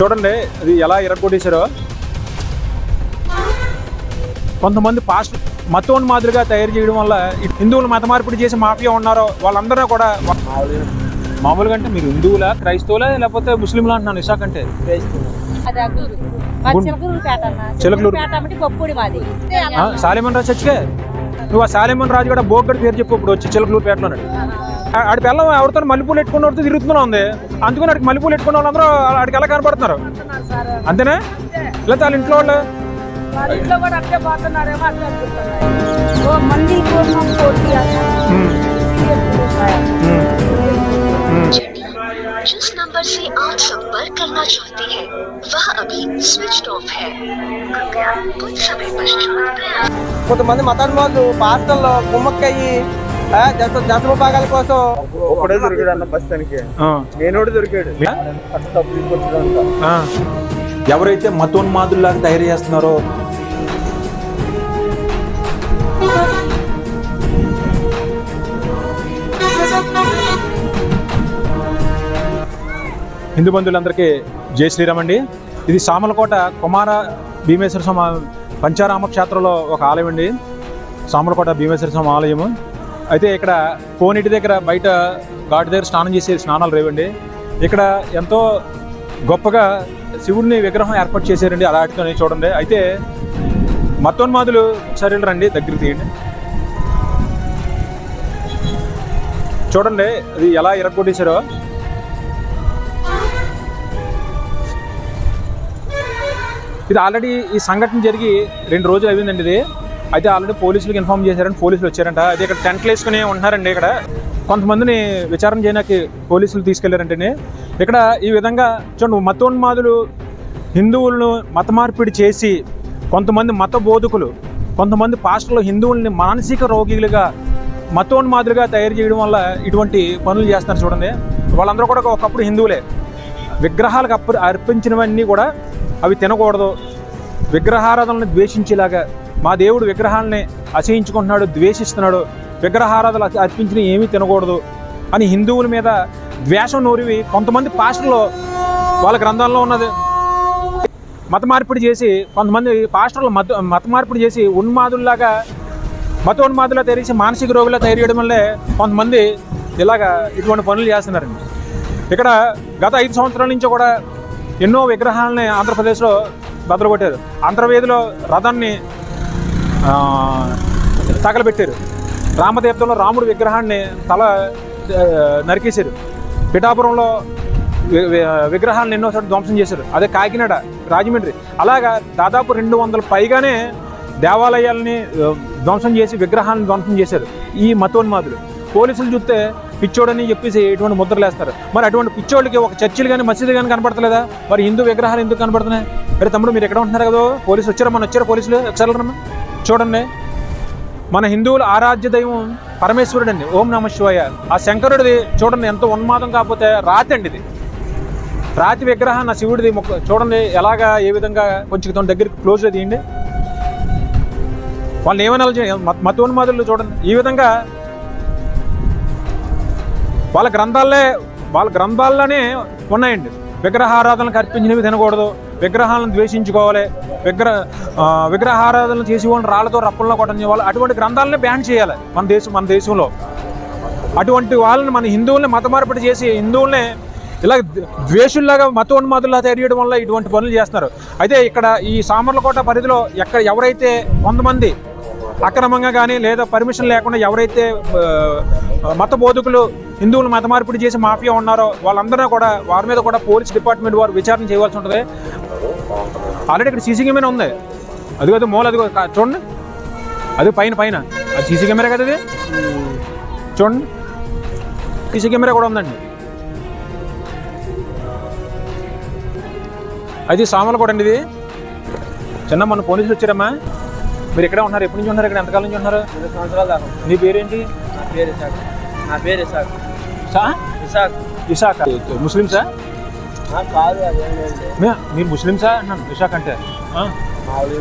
చూడండి ఇది ఎలా ఇరగొట్టేశారో. కొంతమంది పాస్ట్ మతోన్ మాదిరిగా తయారు చేయడం వల్ల హిందువులు మత మార్పిడి చేసి మాఫియా ఉన్నారో వాళ్ళందరూ కూడా మామూలుగా అంటే మీరు హిందువులా క్రైస్తవులా లేకపోతే ముస్లింలా అంటున్నాను ఇసాక్ అంటే? సాలిమన్ రాజు చచ్చికే నువ్వు ఆ సాలిమన్ రాజు కూడా బోగ్గడి పేరు చెప్పు ఇప్పుడు వచ్చి చిలకలూరు పేటలో ఆడి పిల్లం ఎవరితో మల్లెపూలు ఎట్టుకున్న వాడితో తిరుగుతున్నా ఉంది అందుకని ఆడికి మల్లెపూలు ఎట్టుకున్న వాళ్ళందరూ ఆడికి ఎలా కనపడుతున్నారు అంతేనా లేదా వాళ్ళ ఇంట్లో వాళ్ళు వాళ్ళ ఇంట్లో కూడా అట్టే పోతున్నారేమో అట్లా అనుకుంటున్నారు ఓ మంది కోసం పోటీ ఉమ్, ఉమ్, ఉమ్. जिस नंबर से आप संपर्क करना चाहते हैं वह अभी स्विच ऑफ है कृपया कुछ समय पश्चात प्रयास కొంతమంది మతాన్మాలు పాస్టల్లో కుమ్మక్కయ్యి ఆ, దశ భాగాల కోసం ఒక్కడే దొరికాడు అన్న బస్ తనకి. నేనోడు దొరికాడు. ఎవరైతే మతోన్మాదుల్లాగా తయారు చేస్తున్నారో హిందూ బంధువులందరికీ జై శ్రీరామ్ అండి. ఇది సామలకోట కుమార భీమేశ్వర స్వామి పంచారామ క్షేత్రంలో ఒక ఆలయం అండి. సామలకోట భీమేశ్వర స్వామి ఆలయము. అయితే ఇక్కడ కోనేటి దగ్గర బయట ఘాటు దగ్గర స్నానం చేసే స్నానాలు రేవండి. ఇక్కడ ఎంతో గొప్పగా శివుడిని విగ్రహం ఏర్పాటు చేశారండి అలాంటితోనే చూడండి. అయితే మతోన్మాదులు ఒకసారి రండి దగ్గర తీయండి. చూడండి అది ఎలా ఇరగొట్టేశారో ఇది ఆల్రెడీ ఈ సంఘటన జరిగి రెండు రోజులు అయిందండి ఇది. అయితే ఆల్రెడీ పోలీసులకు ఇన్ఫార్మ్ చేశారని పోలీసులు వచ్చారంట. అయితే ఇక్కడ టెంట్లు వేసుకుని ఉంటున్నారండి ఇక్కడ. కొంతమందిని విచారణ చేయడానికి పోలీసులు తీసుకెళ్ళారంటండి ఇక్కడ ఈ విధంగా చూడండి మతోన్మాదులు హిందువులను మత మార్పిడి చేసి కొంతమంది మత బోధకులు కొంతమంది పాస్టర్లు హిందువుల్ని మానసిక రోగిలుగా మతోన్మాదులుగా తయారు చేయడం వల్ల ఇటువంటి పనులు చేస్తున్నారు చూడండి. వాళ్ళందరూ కూడా ఒకప్పుడు హిందువులే. విగ్రహాలకు అప్ప అర్పించినవన్నీ కూడా అవి తినకూడదు. విగ్రహారాధనలను ద్వేషించేలాగా మా దేవుడు విగ్రహాలని అసహించుకుంటున్నాడు ద్వేషిస్తున్నాడు విగ్రహారాధలు అర్పించిన అర్పించినవి ఏమీ తినకూడదు అని హిందువుల మీద ద్వేషం నూరివి కొంతమంది పాస్టర్లు వాళ్ళ గ్రంథాల్లో ఉన్నది. మత మార్పిడి చేసి కొంతమంది పాస్టర్లు మత మత మార్పిడి చేసి ఉన్మాదుల్లాగా మతోన్మాదులా తెరిచి మానసిక రోగులా తయారు చేయడం వల్లే కొంతమంది ఇలాగా ఇటువంటి పనులు చేస్తున్నారండి. ఇక్కడ గత ఐదు సంవత్సరాల నుంచి కూడా ఎన్నో విగ్రహాలని ఆంధ్రప్రదేశ్లో బదలగొట్టారు. అంతర్వేదిలో రథాన్ని తగలబెట్టారు రామతీర్థంలో రాముడి విగ్రహాన్ని తల నరికేశారు. పిఠాపురంలో విగ్రహాన్ని వి- విగ్రహాలను ధ్వంసం చేశారు. అదే కాకినాడ రాజమండ్రి. అలాగా దాదాపు రెండు వందల పైగానే దేవాలయాల్ని ధ్వంసం చేసి విగ్రహాలను ధ్వంసం చేశారు. ఈ మతోన్మాదులు. పోలీసులు చూస్తే పిచ్చోడని చెప్పేసి ఇటువంటి ముద్రలు వేస్తారు. మరి అటువంటి పిచ్చోళ్ళకి ఒక చర్చిలు కానీ మసీదు కానీ కనపడతలేదా? మరి హిందూ విగ్రహాలు ఎందుకు కనపడుతున్నాయి? మరి తమ్ముడు మీరు ఎక్కడ ఉంటున్నారు కదా? పోలీసులు వచ్చారా? మన వచ్చారా పోలీసులు? ఒకసారి రమ్మా. చూడండి. మన హిందువుల ఆరాధ్య దైవం పరమేశ్వరుడు అండి ఓం నమ శివాయ. ఆ శంకరుడిది చూడండి ఎంత ఉన్మాదం కాకపోతే రాతి అండి ఇది. రాతి విగ్రహాన్ని శివుడిది మొక్క చూడండి ఎలాగా ఏ విధంగా కొంచెం తన దగ్గరికి క్లోజ్ తీయండి. వాళ్ళు ఏమైనా మతోన్మాదులు చూడండి. ఈ విధంగా వాళ్ళ గ్రంథాలే వాళ్ళ గ్రంథాల్లోనే ఉన్నాయండి. విగ్రహారాధనలకు అర్పించినవి తినకూడదు విగ్రహాలను ద్వేషించుకోవాలి. విగ్రహ ఆ, విగ్రహారాధనలు చేసి వాళ్ళని రాళ్ళతో రప్పల్లో కొట్టని వాళ్ళు అటువంటి గ్రంథాలనే బ్యాన్ చేయాలి మన దేశం మన దేశంలో. అటువంటి వాళ్ళని మన హిందువుల్ని మత మార్పిడి చేసి హిందువుల్ని ఇలా ద్వేషుల్లాగా మతోన్మాదుల్లా తయారు చేయడం వల్ల ఇటువంటి పనులు చేస్తున్నారు. అయితే ఇక్కడ ఈ సామర్లకోట పరిధిలో ఎక్కడ ఎవరైతే కొంతమంది అక్రమంగా కానీ లేదా పర్మిషన్ లేకుండా ఎవరైతే మత బోధకులు హిందువులు మత మార్పిడి చేసి మాఫియా ఉన్నారో వాళ్ళందరూ కూడా వారి మీద కూడా పోలీస్ డిపార్ట్మెంట్ వారు విచారణ చేయవలసి ఉంటుంది. ఆల్రెడీ ఇక్కడ సీసీ కెమెరా ఉంది. అది అది మూల అది చూడండి. అది పైన పైన. అది సీసీ కెమెరా కదా అది చూడండి. సీసీ కెమెరా కూడా ఉందండి. అది సామాన్లు కూడా అండి ఇది. చిన్న మన పోలీసులు వచ్చారమ్మా. మీరు ఇక్కడే ఉన్నారు ఎప్పటి నుంచి ఉన్నారు ఇక్కడ ఎంతకాలం నుంచి ఉన్నారు రెండు సంవత్సరాల దాకా. నీ పేరేంటి? నా పేరు ఇసాక్. నా పేరు ఇసాక్. ఇసాక్. ఇషాక్ ముస్లిమ్సా? ఆ, కాదు అదేం లేదు మే- మీరు ముస్లిమ్సా అన్నాను ఇషాక్ అంటే? మామూలు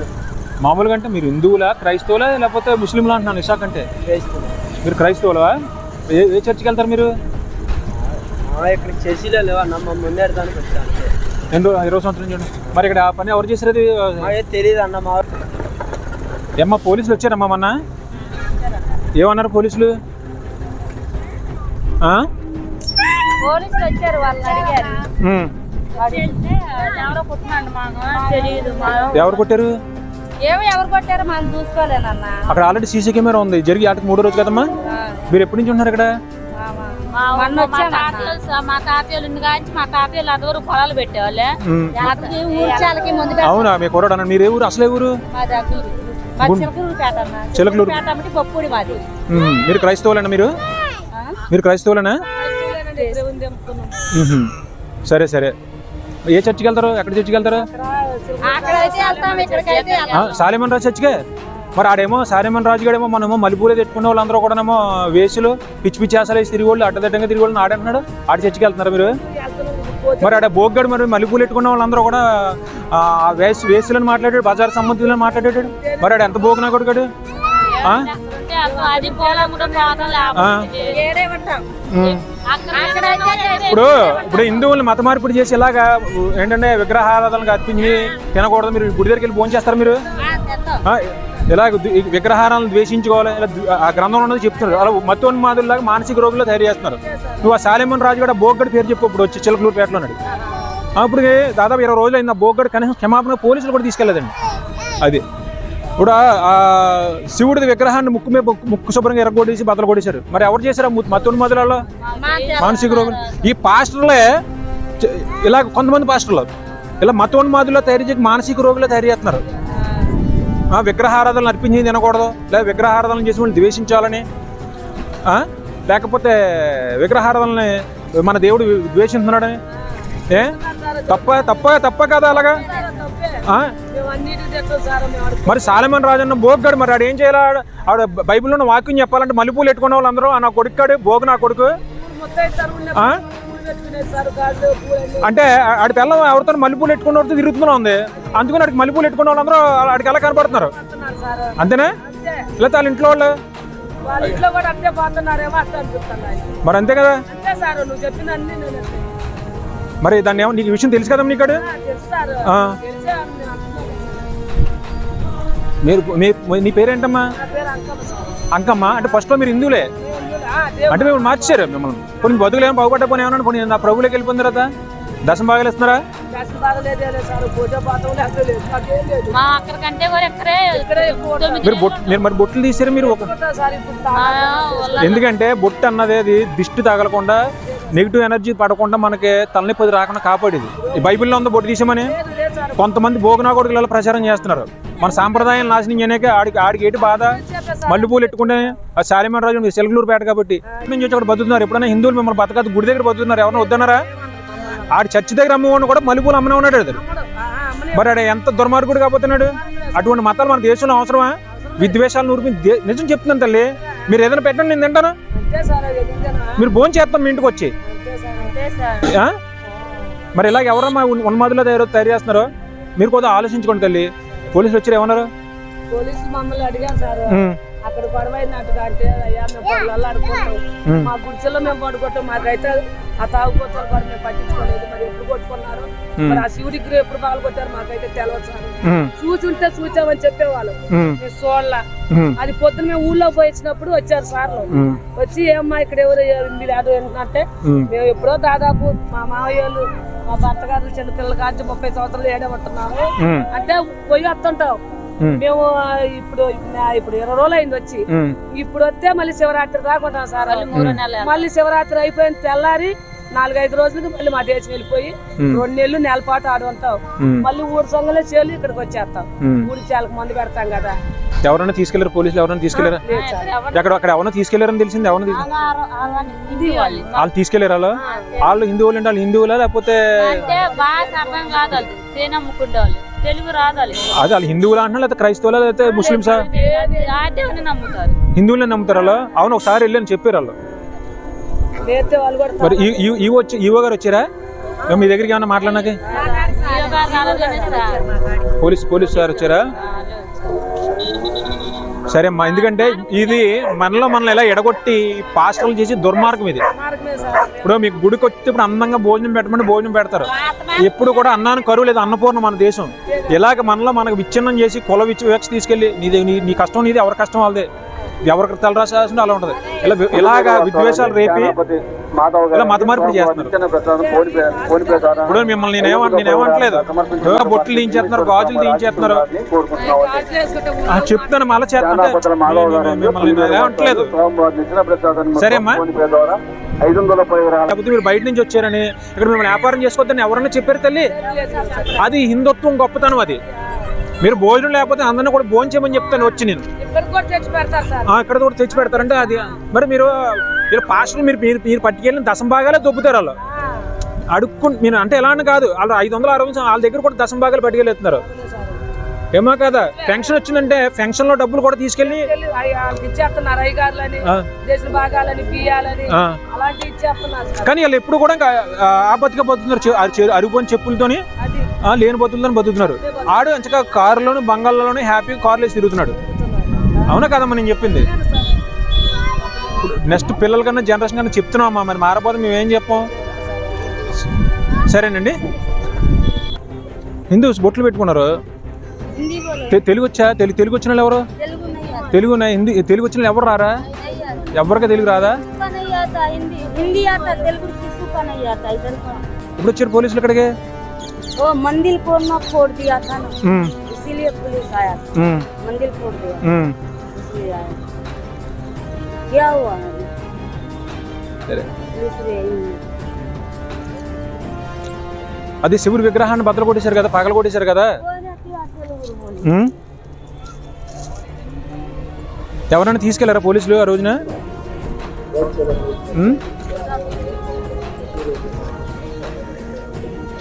మామూలుగా అంటే మీరు హిందువులా క్రైస్తవులా లేకపోతే ముస్లింలా అంటున్నాను ఇషాక్ అంటే? మీరు క్రైస్తవులవా ఏ ఏ చర్చికి వెళ్తారు మీరు? ఇక్కడ చర్చిలో లేవా? నమ్మ ముందే దానికి వచ్చా అంతే ఎన్ని రో- ఇరవై సంవత్సరం నుంచి ఉండు. మరి ఇక్కడ ఆ పని ఎవరు మాకేం తెలియదు అన్న మా ఏమ్మా పోలీసులు వచ్చారమ్మా మొన్న? ఏమన్నారు పోలీసులు? పోలీసులు వచ్చారు వాళ్ళని అడిగారు. ఎవరో పుట్టినండి మాకు తెలియదు ఎవరు కొట్టారు? ఏమో ఎవరు కొట్టారో మనం చూసుకోలేనన్న. అక్కడ ఆల్రెడీ సీసీ కెమెరా ఉంది. జరిగి ఆటకు మూడో రోజు కదమ్మా? మీరు ఎప్పటి నుంచి ఉంటున్నారు ఇక్కడ. మా తాతయ్యలు ఉన్న కాంచి మా తాతయ్యలు అదవరకు పొలాలు పెట్టేవాళ్ళే. ఉమ్. ఊర్చాలకి ముందు అవునా? మీ కుర్రాడు అన్న మీరు ఏ ఊరు? అసలే ఊరు? చిలకలూరు. పప్పుడి మాది. మీరు క్రైస్తవులేనా మీరు? మీరు క్రైస్తవులేనా. సరే సరే. ఏ చర్చికి వెళ్తారు? ఎక్కడ చర్చికి వెళ్తారు? అక్కడైతే వెళ్తాం ఇక్కడికైతే ఆ, సాలేమన్ రాజు చర్చికే? మరి ఆడేమో సాలేమన్ రాజు గడేమో మనమో మలిపూలే తెచ్చుకునే వాళ్ళందరూ కూడానేమో వేసులు పిచ్చి పిచ్చి ఆశలు వేసి తిరిగి వాళ్ళు అడ్డదడ్డంగా తిరిగి వాళ్ళు ఆడంటున్నాడు ఆడ చర్చికి వెళ్తున్నారు మీరు? మరి ఆడ బోగ్గడు మరి మల్లెపూలు పెట్టుకున్న వాళ్ళందరూ కూడా ఆ వేసి వేసులను మాట్లాడాడు బజార్ సంబంధితులను మాట్లాడాడు. మరి ఆడ ఎంత బోగునా కొడుకాడు ఇప్పుడు ఇప్పుడు హిందువులు మత మార్పిడి చేసి ఇలాగా ఏంటంటే విగ్రహారాధనకు అర్పించి తినకూడదు మీరు గుడి దగ్గరికి వెళ్ళి భోజనం చేస్తారు మీరు? ఆ, ఇలా విగ్రహారాలను ద్వేషించుకోవాలి ఇలా ఆ గ్రంథంలో ఉన్నది చెప్తున్నారు. అలా మత్తోన్మాదుల్లాగా మానసిక రోగులు తయారు చేస్తున్నారు. నువ్వు ఆ సాలేమన్ రాజు కూడా బోగ్గడి పేరు చెప్పు ఇప్పుడు వచ్చి చిలకలూరు పేటలో ఉన్నాడు అప్పుడు దాదాపు ఇరవై రోజులు అయింది ఆ బోగ్గడి కనీసం క్షమాపణ పోలీసులు కూడా తీసుకెళ్ళదండి అది. ఇప్పుడు ఆ- శివుడి విగ్రహాన్ని ముక్కు మీద ముక్కు- శుభ్రంగా ఎరగొట్టేసి బద్దలు కొట్టేశారు. మరి ఎవరు చేశారు? మత్తోన్మాదులలో మానసిక రోగులు. ఈ పాస్టర్లే ఇలా కొంతమంది పాస్టర్లు. ఇలా మతోన్మాదుల్లో తయారు చేసి మానసిక రోగులు తయారు చేస్తున్నారు. ఆ, విగ్రహారాధనలు అర్పించి తినకూడదు. లేదా విగ్రహారాధనలు చేసి వాళ్ళు ద్వేషించాలని? లేకపోతే విగ్రహారాధనని మన దేవుడు ద్వేషిస్తున్నాడని ఏ? తప్ప తప్ప తప్ప కదా అలాగా? మరి సాలమన్ రాజన్న బోగ్గాడు మరి ఆడు ఏం చేయాలి? ఆడ- బైబిల్లో ఉన్న వాక్యం చెప్పాలంటే మల్లెపూలు పెట్టుకున్న వాళ్ళందరూ "ఆ, నా కొడుకాడు బోగు నా కొడుకు? అంటే ఆడి పిల్లం ఎవరితో మల్లెపూలు పెట్టుకున్న వాళ్ళతో తిరుగుతూనే ఉంది. అందుకని ఆడికి మల్లెపూలు పెట్టుకున్న వాళ్ళందరూ ఆడికి ఎలా కనపడుతున్నారు? అంతేనా? లేకపోతే వాళ్ళ ఇంట్లో వాళ్ళు? మరి అంతే కదా? మరి దాన్ని ఏమో నీకు విషయం తెలుసు నేను అంటున్నాను. మీరు మీ నీ పేరేంటమ్మా అంకమ్మ అంటే ఫస్ట్లో మీరు హిందువులే. అంటే మిమ్మల్ని మార్చారు మిమ్మల్ని. కొన్ని బతుకులు ఏమో బాగుపడ్డ పోనీ ఏమన్నా పోనీ నా ప్రభువులోకి వెళ్ళిపోయిన తర్వాత దశం భాగాలు ఇస్తున్నారా మా ఇక్కడే ఇక్కడే మీరు మీరు మరి బొట్లు తీసారు మీరు మా ఎందుకంటే బొట్టు అన్నది అది దిష్టి తగలకుండా నెగిటివ్ ఎనర్జీ పడకుండా మనకి తలనొప్పి రాకుండా కాపాడేది. ఈ బైబిల్లో ఉంది బొట్టు తీసామని కొంతమంది భోగనా కొడుకులలో ప్రచారం చేస్తున్నారు. మన సాంప్రదాయం నాశనం చేయడానికి ఆడికి ఆడికి ఏటి బాధ? మల్లెపూలు ఎట్టుకుంటే ఆ శాలిమన్ రాజు సెలగులూరు పేట కాబట్టి. నుంచి వచ్చి అక్కడ బతుకుతున్నారు. ఎప్పుడైనా హిందువులు మిమ్మల్ని బతకదు గుడి దగ్గర బతుకుతున్నారు. ఎవరైనా వద్దన్నారా? ఆడి చర్చి దగ్గర అమ్మవాడిని కూడా మల్లెపూలు అమ్మనే ఉన్నాడు అది మరి ఆడ ఎంత దుర్మార్గుడు కాబోతున్నాడు? అటువంటి మతాలు మన దేశంలో అవసరమా? విద్వేషాలు నూర్పి దే- నిజం చెప్తున్నాను తల్లి మీరు ఏదైనా పెట్టండి నేను తింటాను? మీరు భోజనం చేస్తాం మీ ఇంటికి వచ్చి? మరి ఇలాగ ఎవరమ్మా ఉన్- ఉన్మాదులో తయారు తయారు చేస్తున్నారు మీరు కొద్దిగా ఆలోచించుకోండి తల్లి. పోలీసులు వచ్చారు ఏమన్నారు? పోలీసులు మమ్మల్ని అడిగారు సార్. అక్కడ గొడవ అయిందంటగా అంటే అయ్యా మేము పనులలో ఆడుకుంటాం ఉమ్, మా గుడిసెలో మేము పడుకుంటాం మాకైతే ఆ తాగుబోతులు కూడా మేము పట్టించుకోలేదు. మరి ఎప్పుడు కొట్టుకున్నారు? మరి ఆ శివుడికి ఎప్పుడు పాలు కొట్టారు మాకైతే తెలియదు సార్. ఉమ్, చూసుంటే చూసామని చెప్పేవాళ్ళు. మేము చూడలా. అది పొద్దున మేము ఊళ్ళో పోయి వచ్చినప్పుడు వచ్చారు సార్లు. వచ్చి ఏమ్మా ఇక్కడ ఎవరు మీరు అది ఏంటంటే మేము ఎప్పుడో దాదాపు మా మావయ్యలు మా భర్త గారు చిన్న పిల్లల కాంచి ముప్పై సంవత్సరాలు ఏడే ఉంటున్నాము అంటే పోయి వస్తుంటాం. మేము ఇప్పుడు ఇప్పుడు ఇరవై రోజులు అయింది వచ్చి. ఇప్పుడు వస్తే మళ్ళీ శివరాత్రి దాకా ఉంటాం సార్. మూడు నెలలు మళ్ళీ శివరాత్రి అయిపోయిన తెల్లారి నాలుగైదు రోజులకి మళ్ళీ మా దేశం వెళ్ళిపోయి రెండు నెలలు నెల పాటు ఆడు ఉంటాం ఉమ్, మళ్ళీ ఊరు సొంగలే చేలు ఇక్కడికి వచ్చేస్తాం. ఊరి చాలకు మందు పెడతాం కదా. ఎవరైనా తీసుకెళ్ళారు? పోలీసులు ఎవరైనా తీసుకెళ్ళారా? అక్కడ ఎవరైనా తీసుకెళ్ళారని తెలిసింది? ఎవరైనా వాళ్ళు. వాళ్ళు తీసుకెళ్ళారు వాళ్ళు? వాళ్ళు హిందువులు అంటే వాళ్ళు హిందువులా లేకపోతే తెలుగు రాదు వాళ్ళకి. అది వాళ్ళు హిందువులా అంటున్నా లేకపోతే క్రైస్తవులా లేకపోతే ముస్లిమ్సా? దేవుని నమ్ముతారు. హిందువులే నమ్ముతారు వాళ్ళు? అవును ఒకసారి వెళ్ళని చెప్పారు వాళ్ళు. మరి ఈవో వచ్చి ఈవో గారు వచ్చారా? మీ దగ్గరికి ఏమన్నా మాట్లాడినాక? పోలీస్ పోలీస్ సార్ వచ్చారా? సరే అమ్మా ఎందుకంటే ఇది మనలో మనల్ని ఎలా ఎడగొట్టి పాస్టర్లు చేసి దుర్మార్గం ఇది. ఇప్పుడు మీకు గుడికి వచ్చి ఇప్పుడు అందంగా భోజనం పెట్టమని భోజనం పెడతారు. ఎప్పుడు కూడా అన్నాను కరువు లేదు అన్నపూర్ణ మన దేశం. ఇలాగ మనలో మనకు విచ్ఛిన్నం చేసి కుల విచ్చి వివక్ష తీసుకెళ్ళి నీది నీ నీ కష్టం నీది ఎవరి కష్టం వాళ్ళదే. ఎవరికి తలరాసాల్సిన అలా ఉంటుంది. ఇలా ఇలాగా విద్వేషాలు రేపి ఇలా మత మార్పిడి చేస్తున్నారు. ఇప్పుడు మిమ్మల్ని నేనేమంట నేనేమంటలేదు బొట్లు తీయించేస్తున్నారు గాజులు తీయించేస్తున్నారు చెప్తాను మళ్ళీ చేస్తుంటే మిమ్మల్ని నేనేమంటలేదు సరే అమ్మా లేకపోతే మీరు బయట నుంచి వచ్చారని ఇక్కడ మిమ్మల్ని వ్యాపారం చేసుకోవద్దని ఎవరన్నా చెప్పారు తల్లి? అది హిందుత్వం గొప్పతనం అది. మీరు భోజనం లేకపోతే అందరిని కూడా భోజనం చేయమని చెప్తాను వచ్చి నేను. ఇక్కడ కూడా తెచ్చి పెడతారంటే అది. మరి మీరు మీరు పాస్టర్లు మీరు మీరు మీరు పట్టుకెళ్ళిన దశం భాగాలే దొబ్బుతారు వాళ్ళు. అడుక్కు మీరు అంటే ఎలా అని కాదు వాళ్ళు ఐదు వందల అరవై వాళ్ళ దగ్గర కూడా దశం భాగాలు పట్టుకెళ్ళిస్తున్నారు. ఏమో కదా ఫంక్షన్ వచ్చిందంటే ఫంక్షన్లో డబ్బులు కూడా తీసుకెళ్ళి కానీ వాళ్ళు ఎప్పుడు కూడా ఇంకా, ఆ, ఆ బతిక చె- అరిగిపోయిన చెప్పులతోని. లేని బతుకులని బతుకుతున్నాడు. ఆడు అంచక కారులోను బంగాల్లోనూ హ్యాపీ కార్లు వేసి తిరుగుతున్నాడు. అవునా కదమ్మా నేను చెప్పింది? నెక్స్ట్ పిల్లల కన్నా జనరేషన్ కన్నా చెప్తున్నామమ్మా మరి మారపోతే మేము ఏం చెప్పాం? సరేనండి. హిందూస్ బొట్లు పెట్టుకున్నారు. తెలుగు వచ్చా తెలుగు తెలుగు వచ్చిన వాళ్ళు ఎవరు? తెలుగు ఉన్నాయి హిందీ తెలుగు వచ్చిన ఎవరు రారా? ఎవరికి తెలుగు రాదా? ఇప్పుడు వచ్చారు పోలీసులు ఇక్కడికి? वो मंदिर कोरमा फोड़ दिया था ना ఉమ్, इसीलिए पुलिस आया ఉమ్, मंदिर फोड़ दिया ఉమ్. इसलिए आया क्या हुआ अभी? సరే पुलिस रे అది శివుడి విగ్రహాన్ని బద్దలు కొట్టేశారు కదా పగల కొట్టేశారు కదా ఉమ్? ఎవరైనా తీసుకెళ్లారా పోలీసులు ఆ రోజున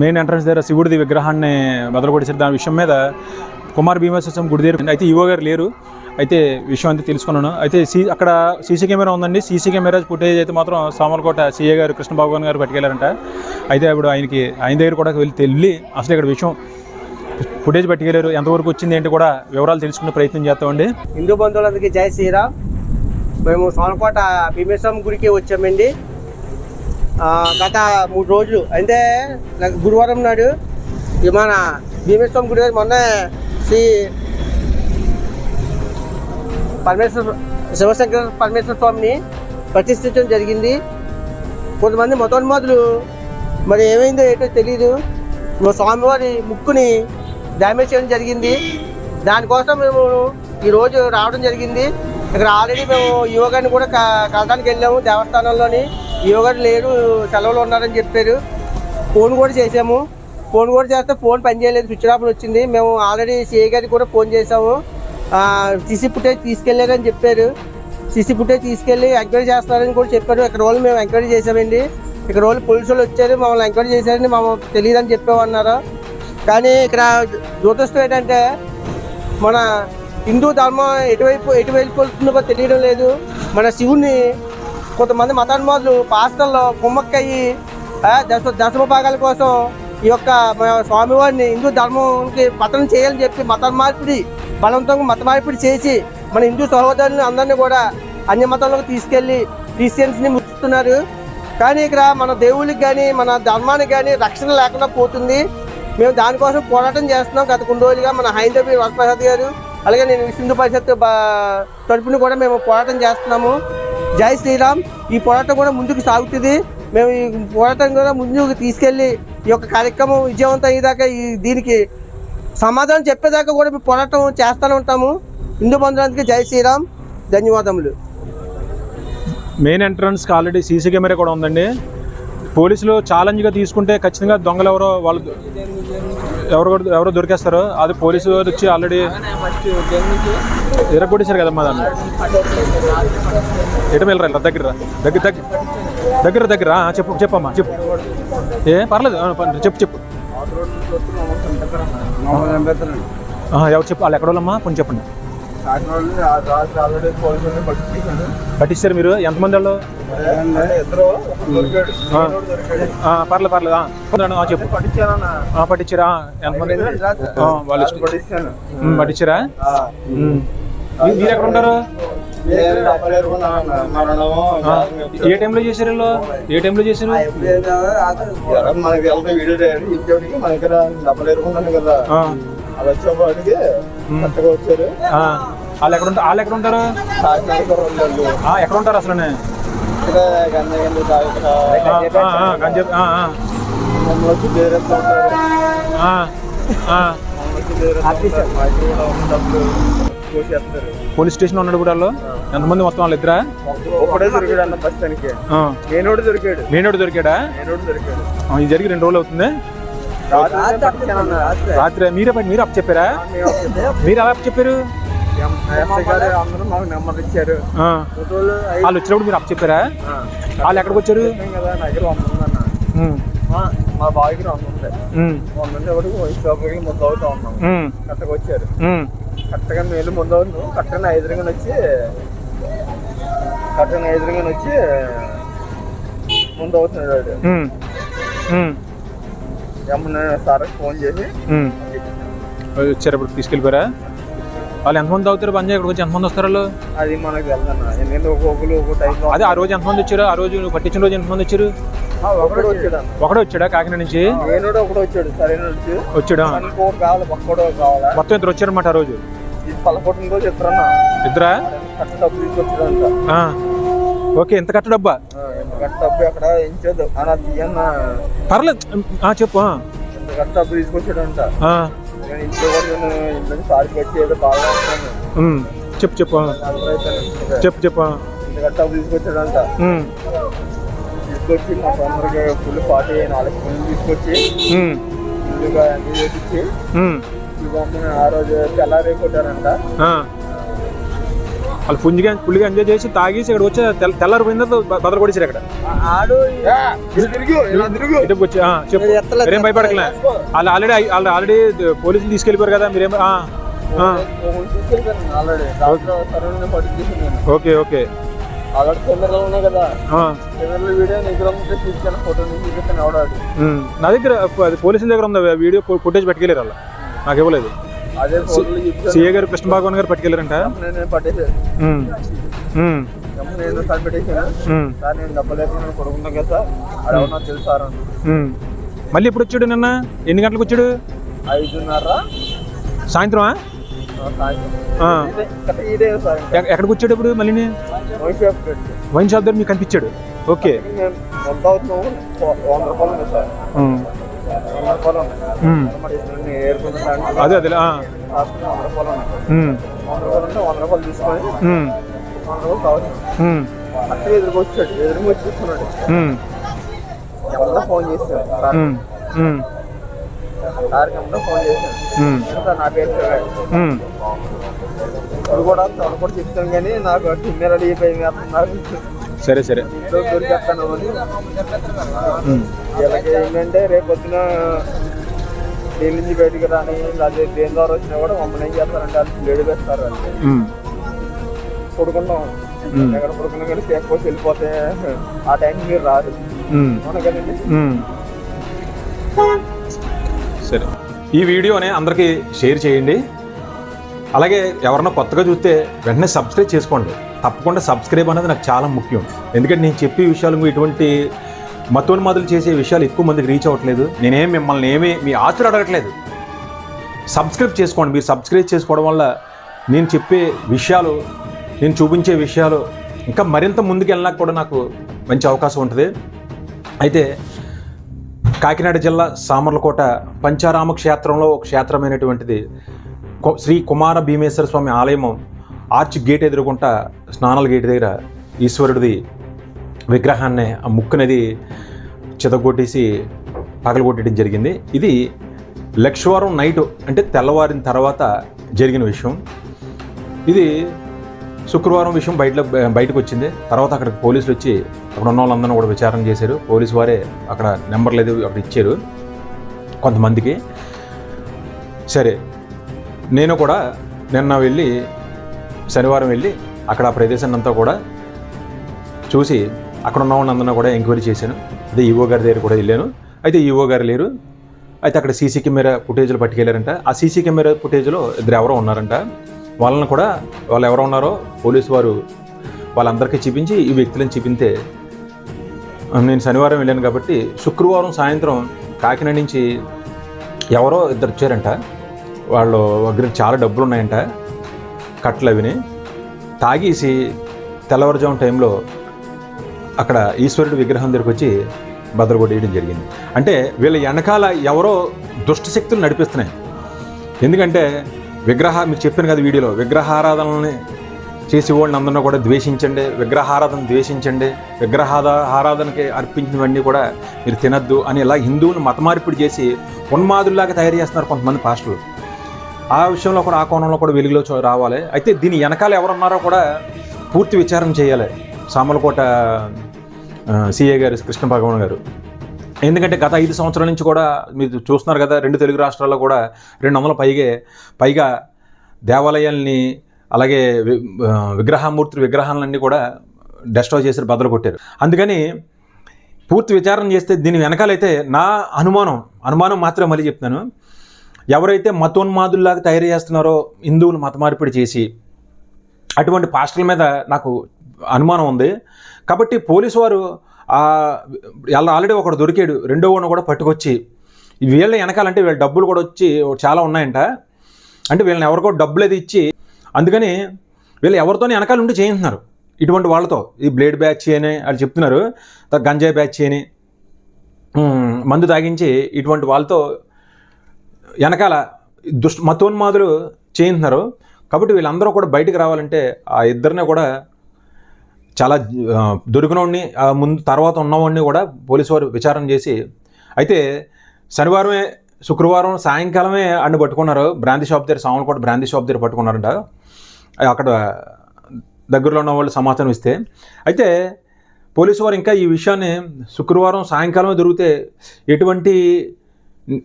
మెయిన్ ఎంట్రన్స్ దగ్గర శివుడిది విగ్రహాన్ని బదలు దాని విషయం మీద కుమార్ భీమేశ్వరం గుడి దగ్గర అయితే ఈవో గారు లేరు. అయితే విషయం అంతా తెలుసుకున్నాను. అయితే సీ అక్కడ సీసీ కెమెరా ఉందండి. సీసీ కెమెరా ఫుటేజ్ అయితే మాత్రం సామర్లకోట సీఏ గారు కృష్ణ భగవాన్ గారు పట్టుకెళ్ళారంట అయితే ఇప్పుడు ఆయనకి ఆయన దగ్గర కూడా వెళ్ళి వెళ్ళి అసలు ఇక్కడ విషయం ఫుటేజ్ పట్టుకెళ్ళారు ఎంతవరకు వచ్చింది ఏంటి కూడా వివరాలు తెలుసుకునే ప్రయత్నం చేస్తామండి. హిందూ బంధువులందరికీ జై శ్రీరామ్. మేము సోనకోట భీమేశ్వరం గుడికి వచ్చామండి. గత మూడు రోజులు. అంటే గురువారం నాడు ఈ మన భీమేశ్వరం గుడి దగ్గర మొన్న శ్రీ పరమేశ్వర శివశంకర పరమేశ్వర స్వామిని ప్రతిష్ఠించడం జరిగింది. కొంతమంది మతోన్మాదులు మరి ఏమైందో ఏంటో తెలియదు మా స్వామివారి ముక్కుని డ్యామేజ్ చేయడం జరిగింది. దానికోసం మేము ఈరోజు రావడం జరిగింది. ఇక్కడ ఆల్రెడీ మేము యోగాని కూడా కలడానికి వెళ్ళాము దేవస్థానంలోని. యోగా లేరు సెలవులు ఉన్నారని చెప్పారు. ఫోన్ కూడా చేసాము ఫోన్ కూడా చేస్తే ఫోన్ పనిచేయలేదు స్విచ్ ఆఫ్ వచ్చింది. మేము ఆల్రెడీ సిఏ గారికి కూడా ఫోన్ చేసాము సిసి ఫుటేజ్ తీసుకెళ్ళారని చెప్పారు. సిసి ఫుటేజ్ తీసుకెళ్ళి ఎంక్వైరీ చేస్తారని కూడా చెప్పారు. ఇక్కడ వాళ్ళు మేము ఎంక్వైరీ చేసామండి ఇక్కడ రోజులు పోలీసులు వచ్చారు. మమ్మల్ని ఎంక్వైరీ చేశారని మమ్మల్ని తెలియదని చెప్పామన్నారు కానీ ఇక్కడ జ్యోతిష్టం ఏంటంటే మన హిందూ ధర్మం ఎటువైపు ఎటువైపు వెళ్తుందో తెలియడం లేదు. మన శివుని కొంతమంది మతాన్మోదులు పాస్టల్లో కుమ్మక్కయ్యి దశ దశమ భాగాల కోసం ఈ యొక్క స్వామివారిని హిందూ ధర్మంకి పతనం చేయాలని చెప్పి మత మార్పిడి బలవంతంగా మత మార్పిడి చేసి మన హిందూ సహోదరులను అందరినీ కూడా అన్య మతంలోకి తీసుకెళ్ళి క్రిస్టియన్స్ని ముస్తున్నారు కానీ ఇక్కడ మన దేవుళ్ళకి కానీ మన ధర్మానికి కానీ రక్షణ లేకుండా పోతుంది. మేము దానికోసం పోరాటం చేస్తున్నాం. గత కొన్ని రోజులుగా మన హైందవి వరప్రసాద్ గారు అలాగే నేను సింధు పరిషత్ తరపున కూడా మేము పోరాటం చేస్తున్నాము. జై శ్రీరామ్. ఈ పోరాటం కూడా ముందుకు సాగుతుంది. మేము ఈ పోరాటం కూడా ముందుకు తీసుకెళ్ళి ఈ యొక్క కార్యక్రమం విజయవంతం అయ్యేదాకా ఈ దీనికి సమాధానం చెప్పేదాకా కూడా మేము పోరాటం చేస్తూనే ఉంటాము. హిందూ బంధువులందరికీ జై శ్రీరామ్. ధన్యవాదములు. మెయిన్ ఎంట్రన్స్కి ఆల్రెడీ సీసీ కెమెరా కూడా ఉందండి. పోలీసులు ఛాలెంజ్గా తీసుకుంటే ఖచ్చితంగా దొంగలు ఎవరో వాళ్ళు ఎవరు కూడా- ఎవరో దొరికేస్తారు అది పోలీసు వారు వచ్చి ఆల్రెడీ ఎరగొట్టేశారు కదమ్మా దాన్ని. ఎటు వెళ్ళరా దగ్గర. దగ్గర దగ్గర దగ్గర దగ్గర చెప్పు చెప్పమ్మా చెప్పు. ఏ పర్లేదు. చెప్పు చెప్పు. ఎవరు చెప్పు వాళ్ళు ఎక్కడోళ్ళమ్మా? కొంచెం చెప్పండి. పట్టిస్తారు మీరు? ఎంతమంది వాళ్ళు? పర్లేదు పర్లేదు. చెప్పు. పట్టించారా? ఎంతమంది? వాళ్ళు పట్టించారా? మీరు ఎక్కడ ఉంటారు ఏ టైంలో చేశారు వీళ్ళు? ఏ టైంలో చేశారు? మనకి వెళ్తే వీడియో ఇంకోటికి మన దగ్గర డబ్బులు ఎరుకున్నాను కదా. ఆ, అది వచ్చేపాటికి కొత్తగా వచ్చారు. వాళ్ళు ఎక్కడ ఉంటారు వాళ్ళు ఎక్కడ ఉంటారు ఎక్కడ ఉంటారు అసలు గంజ వచ్చి బేరేస్తా ఉంటారు. పోలీస్ స్టేషన్ ఉన్నాడు కూడా వాళ్ళు? ఎంతమంది మొత్తం వాళ్ళు ఇద్దరా? ఒక్కడే దొరికాడు అన్న బస్ తనకి. నేనోడు దొరికాడు. నేనోడు దొరికాడా? నేనోడు దొరికాడు. ఆ, ఇది జరిగి రెండు రోజులు అవుతుంది. రాత్రి మీరే పట్టి మీరు అప్ చెప్పారా మీరు ఎలా అప్ చెప్పారు ఎం- ఎస్ఐ గారు అందరూ మాకు నెంబర్ ఇచ్చారు. ఆ. ఫోటోలు అయి- వాళ్ళు వచ్చినప్పుడు మీరు అప్ చెప్పారా. వాళ్ళు ఎక్కడికి వచ్చారు? మా మా బావ దగ్గర వంద ఉంది. వంద ఒకటి షాప్కి ముందు అవుతా ఉన్నాం. కరెక్ట్గా వచ్చారు. కరెక్ట్గా మేలు ముందు కరెక్ట్గా నా ఎదురుగా వచ్చి కరెక్ట్గా నా ఎదురుగా వచ్చి ముందు అవుతున్నాడు వాడు ఏమన్నా సార్ ఫోన్ చేసి. వచ్చారు ఇప్పుడు తీసుకెళ్ళిపోయారా? వాళ్ళు ఎంతమంది అవుతారు పని ఇక్కడికి వచ్చి ఎంతమంది వస్తారు వాళ్ళు? అది మనకు వెళ్దన్న ఎందుకంటే ఒక్కొక్కరు ఒక్కో అదే ఆ రోజు ఎంతమంది వచ్చారు? ఆ రోజు పట్టించిన రోజు ఎంతమంది వచ్చారు? ఒకడు వచ్చాడు. ఒకడే వచ్చాడా కాకినాడ నుంచి? నేను ఒకడు వచ్చాడు సరైన వచ్చి వచ్చాడా? మొత్తం ఇద్దరు వచ్చారన్నమాట ఆ రోజు. పలకొట్టిన రోజు చెప్తారన్నా ఇద్దరా కట్ట డబ్బు. ఓకే ఎంత కట్ట డబ్బా ఎంత కట్ట డబ్బు అక్కడ తీయన్న పర్లేదు ఆ, చెప్పు. ఎంత కట్ట డబ్బు తీసుకొచ్చాడంట ఆ. నేను ఇంట్లో కూడా నేను ఇంట్లో సారికి వచ్చి ఏదో బాగా ఉంటాను ఉమ్. చెప్పు చెప్పు. చెప్పు చెప్పు కట్ట డబ్బు తీసుకొచ్చాడంట. తీసుకొచ్చి మా తొందరగా ఫుల్ పార్టీ నాలుగు తీసుకొచ్చి. ఫుల్గా అన్ని చేపించి ఉమ్. ఇవన్నీ ఆ రోజు తెల్లారి కొట్టారంట ఆ. వాళ్ళు ఫుల్గా ఫుల్గా ఎంజాయ్ చేసి తాగేసి ఇక్కడ వచ్చి తెల్ల తెల్లారిపోయిందో బదలు కొట్టేసారు ఇక్కడ. ఆడు వచ్చి చెప్పు. మీరు భయపడకలే. వాళ్ళు ఆల్రెడీ వాళ్ళు ఆల్రెడీ పోలీసులు తీసుకెళ్ళిపోయారు కదా మీరేం ఓకే ఓకే. ఆల్రెడీ కెమెరాలు ఉన్నాయి కదా. ఆ. కెమెరాలో వీడియో నీకు తీసుకెళ్ళి ఫోటో చూపిస్తాను ఎవడాడు. నా దగ్గర అది పోలీసుల దగ్గర ఉంది వీడియో ఫుటేజ్ పట్టుకెళ్ళారు వాళ్ళు. నాకు ఇవ్వలేదు. సిఏ గారు కృష్ణ భగవాన్ గారు పట్టుకెళ్ళారంట. మళ్ళీ ఎప్పుడు వచ్చాడు నిన్న? ఎన్ని గంటలకు వచ్చాడు? ఐదున్నర. సాయంత్రం. ఎక్కడికి వచ్చాడు ఇప్పుడు మళ్ళీ వైన్ షాప్ పెట్టి. వైన్ షాప్ దగ్గర మీకు కనిపించాడు. ఓకే. అదే అదే వంద రూపాయలు తీసుకొని వంద కావాలి కూర్చున్నాడు ఫోన్ చేశాడు ఫోన్ చేశాడు నా పేరు ఇప్పుడు కూడా తను కూడా చెప్తాను కానీ నాకు టిమ్మెర్ నాకు సరే సరే. ఏంటంటే రేపు పొద్దున దేని నుంచి బయటికి రాని లేదా దేని ద్వారా వచ్చినా కూడా మమ్మల్ని ఏం చేస్తారంటే వాళ్ళు లేడు ఉమ్. పడుకుంటాం. ఎక్కడ పడుకున్నా కానీ సేఫ్ పోసి వెళ్ళిపోతే ఆ టైంకి మీరు రాదు. అవును కదండి. సరే. ఈ వీడియోని అందరికీ షేర్ చేయండి. అలాగే ఎవరన్నా కొత్తగా చూస్తే వెంటనే సబ్స్క్రైబ్ చేసుకోండి. తప్పకుండా సబ్స్క్రైబ్ అనేది నాకు చాలా ముఖ్యం. ఎందుకంటే నేను చెప్పే విషయాలు ఇటువంటి మతోన్మాదులు చేసే విషయాలు ఎక్కువ మందికి రీచ్ అవ్వట్లేదు. నేనేం మిమ్మల్ని ఏమీ మీ ఆస్తులు అడగట్లేదు. సబ్స్క్రైబ్ చేసుకోండి. మీరు సబ్స్క్రైబ్ చేసుకోవడం వల్ల నేను చెప్పే విషయాలు నేను చూపించే విషయాలు ఇంకా మరింత ముందుకు వెళ్ళడానికి కూడా నాకు మంచి అవకాశం ఉంటుంది. అయితే కాకినాడ జిల్లా సామర్లకోట పంచారామ క్షేత్రంలో ఒక క్షేత్రమైనటువంటిది. శ్రీ కుమార భీమేశ్వర స్వామి ఆలయం ఆర్చ్ గేట్ ఎదురుకుంటా స్నానాల గేట్ దగ్గర ఈశ్వరుడిది విగ్రహాన్ని ఆ ముక్కునది చితగొట్టేసి పగలగొట్టడం జరిగింది. ఇది లక్షవారం నైట్ అంటే తెల్లవారిన తర్వాత జరిగిన విషయం. ఇది శుక్రవారం విషయం బయట బయటకు వచ్చింది తర్వాత అక్కడ పోలీసులు వచ్చి అక్కడ ఉన్న వాళ్ళందరూ కూడా విచారణ చేశారు. పోలీసు వారే అక్కడ నెంబర్ లేదు అక్కడ ఇచ్చారు కొంతమందికి. సరే నేను కూడా నిన్న వెళ్ళి శనివారం వెళ్ళి అక్కడ ఆ ప్రదేశాన్ని అంతా కూడా చూసి అక్కడ ఉన్న వాళ్ళందరినీ కూడా ఎంక్వైరీ చేశాను. అదే ఈవో గారి దగ్గర కూడా వెళ్ళాను. అయితే ఈవో గారు లేరు. అయితే అక్కడ సీసీ కెమెరా ఫుటేజ్లు పట్టుకెళ్ళారంట. ఆ సీసీ కెమెరా ఫుటేజ్లో ఇద్దరు ఎవరో ఉన్నారంట. వాళ్ళని కూడా వాళ్ళు ఎవరో ఉన్నారో పోలీసు వారు వాళ్ళందరికీ చూపించి ఈ వ్యక్తులను చూపితే నేను శనివారం వెళ్ళాను కాబట్టి శుక్రవారం సాయంత్రం కాకినాడ నుంచి ఎవరో ఇద్దరు వచ్చారంట. వాళ్ళు దగ్గర చాలా డబ్బులు ఉన్నాయంట. కట్టలు అవిని తాగేసి తెల్లవారుజాము టైంలో అక్కడ ఈశ్వరుడి విగ్రహం దగ్గరికి వచ్చి బద్దలు జరిగింది. అంటే వీళ్ళ వెనకాల ఎవరో దుష్టశక్తులు నడిపిస్తున్నాయి. ఎందుకంటే విగ్రహ మీకు చెప్పాను కదా వీడియోలో విగ్రహారాధనని చేసే వాళ్ళని అందరినీ కూడా ద్వేషించండి విగ్రహారాధన ద్వేషించండి విగ్రహాద ఆరాధనకి అర్పించినవన్నీ కూడా మీరు తినద్దు అని ఇలా హిందువుని మతమార్పిడి చేసి ఉన్మాదుల్లాగా తయారు చేస్తున్నారు కొంతమంది పాస్టర్లు. ఆ విషయంలో కూడా ఆ కోణంలో కూడా వెలుగులో చూ- రావాలి. అయితే దీని వెనకాల ఎవరున్నారో కూడా పూర్తి విచారణ చేయాలి. సామలకోట సిఏ గారు కృష్ణ భగవాన్ గారు. ఎందుకంటే గత ఐదు సంవత్సరాల నుంచి కూడా మీరు చూస్తున్నారు కదా రెండు తెలుగు రాష్ట్రాల్లో కూడా రెండు వందల పైగే పైగా దేవాలయాల్ని అలాగే వి- విగ్రహాలన్నీ కూడా డెస్ట్రాయ్ చేసి బదులు కొట్టారు. అందుకని పూర్తి విచారణ చేస్తే దీని వెనకాలైతే నా అనుమానం అనుమానం మాత్రమే మళ్ళీ చెప్తున్నాను. ఎవరైతే మతోన్మాదుల్లాగా తయారు చేస్తున్నారో హిందువులు మత మార్పిడి చేసి అటువంటి పాస్టర్ల మీద నాకు అనుమానం ఉంది. కాబట్టి పోలీసు వారు ఆల్రెడీ ఒకడు దొరికాడు. రెండో వాడిని కూడా పట్టుకొచ్చి వీళ్ళ వెనకాలంటే వీళ్ళ డబ్బులు కూడా వచ్చి చాలా ఉన్నాయంట. అంటే వీళ్ళని ఎవరికో డబ్బులు అది ఇచ్చి అందుకని వీళ్ళు ఎవరితోనే వెనకాల ఉండి చేయించున్నారు ఇటువంటి వాళ్ళతో ఈ బ్లేడ్ బ్యాచ్ అని వాళ్ళు చెప్తున్నారు. గంజాయి బ్యాచ్ అని. మందు తాగించి ఇటువంటి వాళ్ళతో వెనకాల దుష్ మతోన్మాదులు చేయించున్నారు కాబట్టి వీళ్ళందరూ కూడా బయటికి రావాలంటే ఆ ఇద్దరిని కూడా చాలా దొరికినోడిని ముందు తర్వాత ఉన్నవాడిని కూడా పోలీసు వారు విచారణ చేసి అయితే శనివారమే శుక్రవారం సాయంకాలమే అన్ని పట్టుకున్నారు. బ్రాంతి షాప్ దగ్గర సామలకోట బ్రాంతి షాప్ దగ్గర పట్టుకున్నారంట. అక్కడ దగ్గరలో ఉన్న వాళ్ళు సమాచారం ఇస్తే అయితే పోలీసు వారు ఇంకా ఈ విషయాన్ని శుక్రవారం సాయంకాలమే దొరికితే ఎటువంటి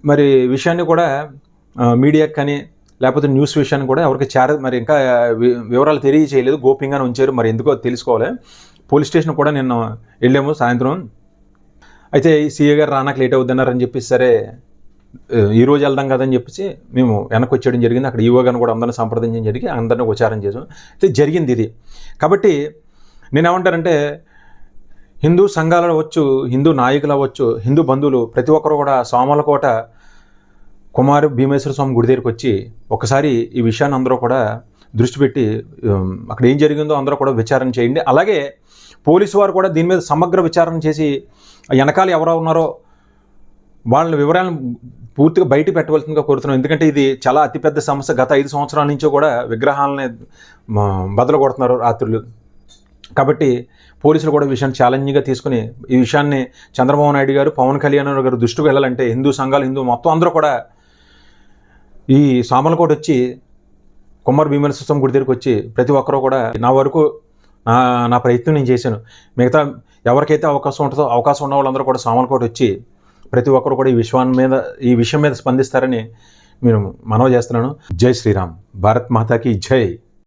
మరి విషయాన్ని కూడా మీడియా మీడియాకి కానీ లేకపోతే న్యూస్ విషయాన్ని కూడా ఎవరికి చేర మరి ఇంకా వివరాలు తెలియచేయలేదు గోప్యంగానే ఉంచారు మరి ఎందుకో తెలుసుకోవాలి. పోలీస్ స్టేషన్ కూడా నిన్న వెళ్ళాము సాయంత్రం. అయితే సీఏ గారు రానాక లేట్ అవుతున్నారని చెప్పేసి సరే ఈ రోజు వెళ్దాం కదని చెప్పేసి మేము వెనక్కి వచ్చేయడం జరిగింది. అక్కడ ఈవో గారిని కూడా అందరిని సంప్రదించడం జరిగి అందరిని విచారం చేసాం అయితే జరిగింది ఇది. కాబట్టి నేనేమంటారంటే హిందూ సంఘాలు అవ్వచ్చు హిందూ నాయకులు అవ్వచ్చు హిందూ బంధువులు ప్రతి ఒక్కరు కూడా సోమలకోట కుమారు భీమేశ్వర స్వామి గుడి దగ్గరికి వచ్చి ఒకసారి ఈ విషయాన్ని అందరూ కూడా దృష్టి పెట్టి అక్కడ ఏం జరిగిందో అందరూ కూడా విచారణ చేయండి. అలాగే పోలీసు వారు కూడా దీని మీద సమగ్ర విచారణ చేసి ఆ వెనకాల ఎవరో ఉన్నారో వాళ్ళ వివరాలను పూర్తిగా బయట పెట్టవలసిందిగా కోరుతున్నాం. ఎందుకంటే ఇది చాలా అతిపెద్ద సమస్య. గత ఐదు సంవత్సరాల నుంచో కూడా విగ్రహాలని బదలు కొడుతున్నారు రాత్రులు. కాబట్టి పోలీసులు కూడా విషయాన్ని ఛాలెంజింగ్గా తీసుకుని ఈ విషయాన్ని చంద్రబాబు నాయుడు గారు పవన్ కళ్యాణ్ గారు దృష్టికి వెళ్ళాలంటే హిందూ సంఘాలు హిందూ మొత్తం అందరూ కూడా ఈ సామలకోట వచ్చి కుమార్ భీమేశ్వర స్వామి గుడి దగ్గరికి వచ్చి ప్రతి ఒక్కరూ కూడా నా వరకు నా నా ప్రయత్నం నేను చేశాను. మిగతా ఎవరికైతే అవకాశం ఉంటుందో అవకాశం ఉన్న వాళ్ళందరూ కూడా సామలకోట వచ్చి ప్రతి ఒక్కరు కూడా ఈ విషయాన్ని మీద ఈ విషయం మీద స్పందిస్తారని నేను మనవి చేస్తున్నాను. జై శ్రీరామ్. భారత్ మాతాకి జై.